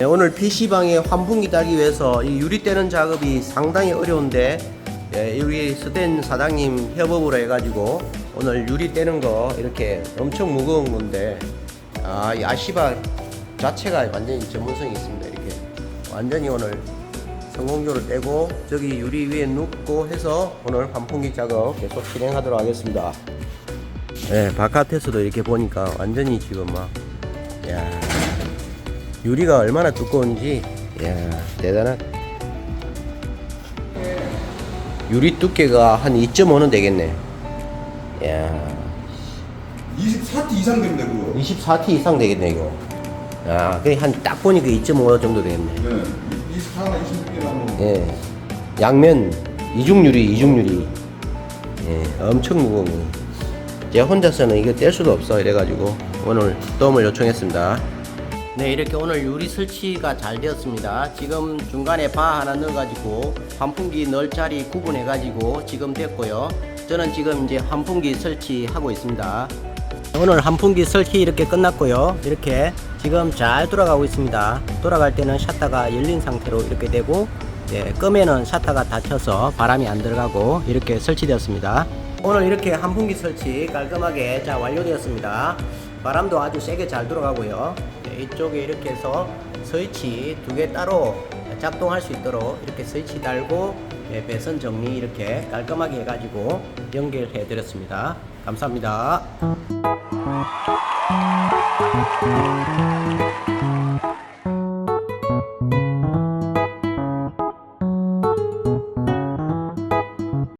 네, 오늘 PC방에 환풍기 달기 위해서 이 유리 떼는 작업이 상당히 어려운데 예, 우리 스댄 사장님 협업으로 해가지고 오늘 유리 떼는 거 이렇게 엄청 무거운 건데 아, 이 아시바 자체가 완전히 전문성이 있습니다. 이렇게 완전히 오늘 성공적으로 떼고 저기 유리 위에 눕고 해서 오늘 환풍기 작업 계속 진행하도록 하겠습니다. 네, 바깥에서도 이렇게 보니까 완전히 지금 막 야. 유리가 얼마나 두꺼운지 이야 대단한 유리 두께가 한 2.5는 되겠네 이 야 24티 이상 됩니다 그거. 24T 이상 되겠네 이거. 아 그게 한딱 보니까 2.5 정도 되겠네. 네 24나 26개 나오면 예. 양면 이중유리 이중유리. 예 엄청 무거운 거 제가 혼자서는 이거 뗄 수가 없어 이래가지고 오늘 도움을 요청했습니다. 네 이렇게 오늘 유리 설치가 잘 되었습니다. 지금 중간에 바 하나 넣어가지고 환풍기 넣을 자리 구분해 가지고 지금 됐고요 저는 지금 이제 환풍기 설치하고 있습니다. 오늘 환풍기 설치 이렇게 끝났고요. 이렇게 지금 잘 돌아가고 있습니다. 돌아갈 때는 샤타가 열린 상태로 이렇게 되고 예, 끄면은 샤타가 닫혀서 바람이 안 들어가고 이렇게 설치되었습니다. 오늘 이렇게 환풍기 설치 깔끔하게 잘 완료되었습니다. 바람도 아주 세게 잘 들어가고요. 예, 이쪽에 이렇게 해서 스위치 두 개 따로 작동할 수 있도록 이렇게 스위치 달고 예, 배선 정리 이렇게 깔끔하게 해가지고 연결해 드렸습니다. 감사합니다